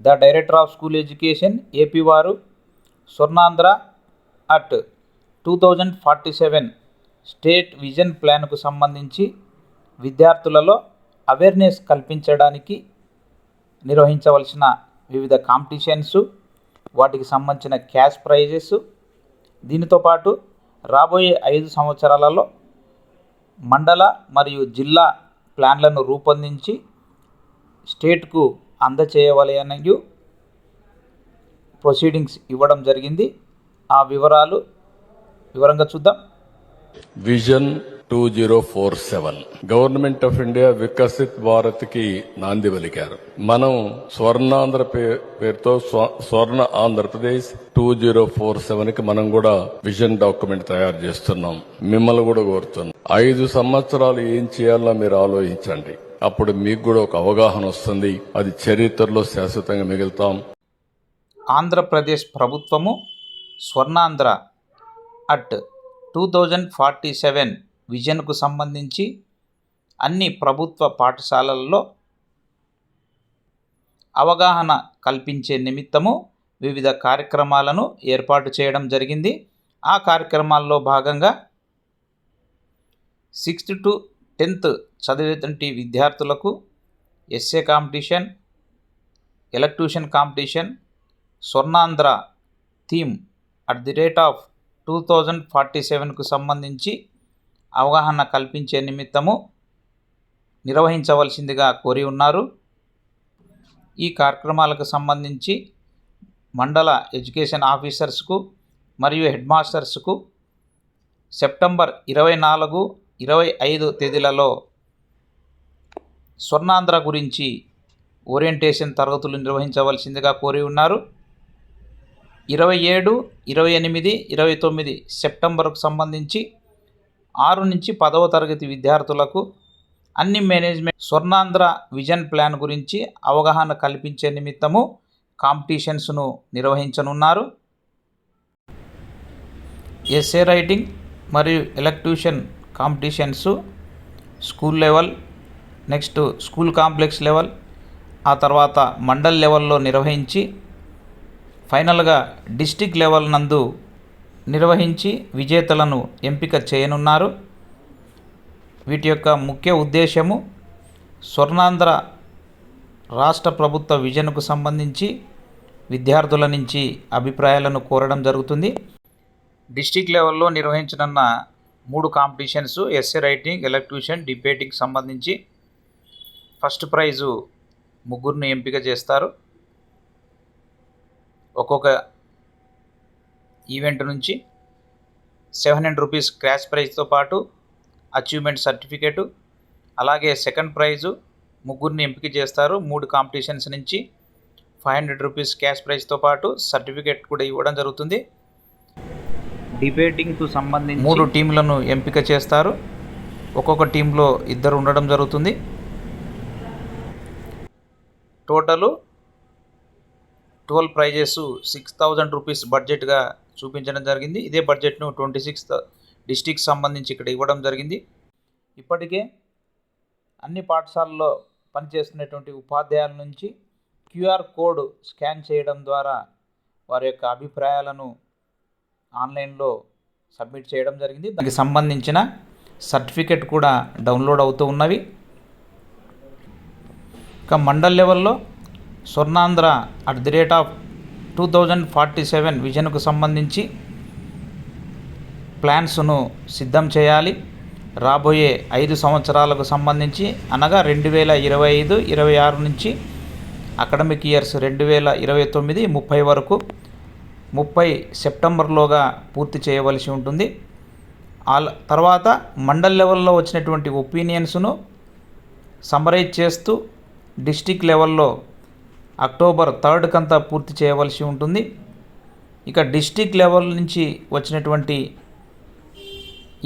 The director of school education AP వారు Swarnandhra at two thousand forty seven state vision ప్లాన్కు సంబంధించి విద్యార్థులలో awareness కల్పించడానికి నిర్వహించవలసిన వివిధ కాంపిటీషన్స్ వాటికి సంబంధించిన క్యాష్ ప్రైజెస్ దీనితో పాటు రాబోయే ఐదు సంవత్సరాలలో మండల మరియు జిల్లా ప్లాన్లను రూపొందించి స్టేట్కు అందచేయవలయనయు ప్రొసీడింగ్స్ ఇవ్వడం జరిగింది. ఆ వివరాలు వివరంగా చూద్దాం. Vision two zero four seven government of India Viksit భారత్కి నాంది పలికారు మనం స్వర్ణాంధ్ర పే- పేరుతో స్వ- Swarna Andhra Pradesh two zero four సెవెన్కి మనం కూడా విజన్ డాక్యుమెంట్ తయారు చేస్తున్నాం. మిమ్మల్ని కూడా కోరుతున్నాం. ఐదు సంవత్సరాలు ఏం చేయాలో మీరు ఆలోచించండి. అప్పుడు మీకు కూడా ఒక అవగాహన వస్తుంది. అది చరిత్రలో శాశ్వతంగా మిగులుతాం. ఆంధ్రప్రదేశ్ ప్రభుత్వము Swarnandhra at two thousand forty seven విజన్కు సంబంధించి అన్ని ప్రభుత్వ పాఠశాలల్లో అవగాహన కల్పించే నిమిత్తము వివిధ కార్యక్రమాలను ఏర్పాటు చేయడం జరిగింది. ఆ కార్యక్రమాల్లో భాగంగా సిక్స్త్ టు టెన్త్ చదివేటువంటి విద్యార్థులకు essay competition elocution competition Swarnandhra theme at the rate of two thousand forty సెవెన్కు సంబంధించి అవగాహన కల్పించే నిమిత్తము నిర్వహించవలసిందిగా కోరి ఉన్నారు. ఈ కార్యక్రమాలకు సంబంధించి మండల ఎడ్యుకేషన్ ఆఫీసర్స్కు మరియు హెడ్ మాస్టర్స్కు సెప్టెంబర్ ఇరవై నాలుగు ఇరవై ఐదు తేదీలలో స్వర్ణాంధ్ర గురించి ఓరియంటేషన్ తరగతులు నిర్వహించవలసిందిగా కోరి ఉన్నారు. ఇరవై ఏడు ఇరవై ఎనిమిది ఇరవై తొమ్మిది సెప్టెంబర్కు సంబంధించి ఆరు నుంచి పదవ తరగతి విద్యార్థులకు అన్ని మేనేజ్మెంట్ స్వర్ణాంధ్ర విజన్ ప్లాన్ గురించి అవగాహన కల్పించే నిమిత్తము కాంపిటీషన్స్ను నిర్వహించనున్నారు. ఎస్ఏ రైటింగ్ మరియు elocution competitions school level next school complex level ఆ తర్వాత మండల్ లెవెల్లో నిర్వహించి ఫైనల్గా డిస్టిక్ లెవెల్ నందు నిర్వహించి విజేతలను ఎంపిక చేయనున్నారు. వీటి యొక్క ముఖ్య ఉద్దేశము స్వర్ణాంధ్ర రాష్ట్ర ప్రభుత్వ విజన్కు సంబంధించి విద్యార్థుల నుంచి అభిప్రాయాలను కోరడం జరుగుతుంది. డిస్టిక్ లెవెల్లో నిర్వహించనున్న మూడు competitions essay writing elocution debating సంబంధించి ఫస్ట్ ప్రైజు ముగ్గురిని ఎంపిక చేస్తారు. ఒక్కొక్క ఈవెంట్ నుంచి సెవెన్ హండ్రెడ్ రూపీస్ క్రాష్ ప్రైజ్తో పాటు అచీవ్మెంట్ సర్టిఫికేటు అలాగే సెకండ్ ప్రైజు ముగ్గురిని ఎంపిక చేస్తారు. మూడు కాంపిటీషన్స్ నుంచి ఫైవ్ హండ్రెడ్ రూపీస్ క్యాష్ ప్రైజ్తో పాటు సర్టిఫికేట్ కూడా ఇవ్వడం జరుగుతుంది. డిబేటింగ్కు సంబంధించి మూడు టీంలను ఎంపిక చేస్తారు. ఒక్కొక్క టీంలో ఇద్దరు ఉండడం జరుగుతుంది. Total twelve prizes six thousand rupees బడ్జెట్గా చూపించడం జరిగింది. ఇదే బడ్జెట్ను ట్వంటీ సిక్స్త్ డిస్టిక్ సంబంధించి ఇక్కడ ఇవ్వడం జరిగింది. ఇప్పటికే అన్ని పాఠశాలల్లో పనిచేస్తున్నటువంటి ఉపాధ్యాయుల నుంచి క్యూఆర్ కోడ్ స్కాన్ చేయడం ద్వారా వారి యొక్క అభిప్రాయాలను ఆన్లైన్లో సబ్మిట్ చేయడం జరిగింది. దానికి సంబంధించిన సర్టిఫికెట్ కూడా డౌన్లోడ్ అవుతూ ఉన్నవి. ఇక మండల్ లెవెల్లో Swarnandhra at the rate of two thousand forty seven విజన్కు సంబంధించి ప్లాన్స్ను సిద్ధం చేయాలి. రాబోయే ఐదు సంవత్సరాలకు సంబంధించి అనగా రెండు వేల ఇరవై ఐదు ఇరవై ఆరు నుంచి అకాడమిక్ ఇయర్స్ రెండు వేల ఇరవై తొమ్మిది ముప్పై వరకు ముప్పై సెప్టెంబర్లోగా పూర్తి చేయవలసి ఉంటుంది. ఆల్ తర్వాత మండల్ లెవెల్లో వచ్చినటువంటి ఒపీనియన్స్ను సమరైజ్ చేస్తూ డిస్టిక్ లెవెల్లో అక్టోబర్ థర్డ్ కంతా పూర్తి చేయవలసి ఉంటుంది. ఇక డిస్టిక్ లెవెల్ నుంచి వచ్చినటువంటి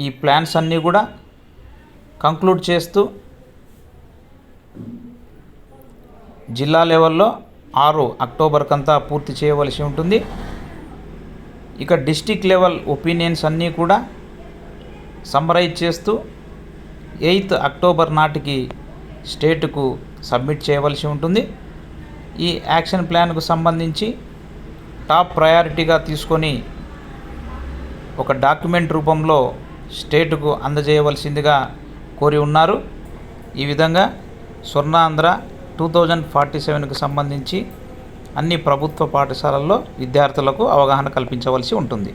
ఈ ప్లాన్స్ అన్నీ కూడా కంక్లూడ్ చేస్తూ జిల్లా లెవెల్లో ఆరు అక్టోబర్ కంతా పూర్తి చేయవలసి ఉంటుంది. ఇక డిస్టిక్ లెవెల్ ఒపీనియన్స్ అన్నీ కూడా సమ్మరైజ్ చేస్తూ ఎయిత్ అక్టోబర్ నాటికి స్టేటుకు సబ్మిట్ చేయవలసి ఉంటుంది. ఈ యాక్షన్ ప్లాన్కు సంబంధించి టాప్ ప్రయారిటీగా తీసుకొని ఒక డాక్యుమెంట్ రూపంలో స్టేటుకు అందజేయవలసిందిగా కోరి ఉన్నారు. ఈ విధంగా స్వర్ణాంధ్ర టూ థౌజండ్ ఫార్టీ సెవెన్కు సంబంధించి అన్ని ప్రభుత్వ పాఠశాలల్లో విద్యార్థులకు అవగాహన కల్పించవలసి ఉంటుంది.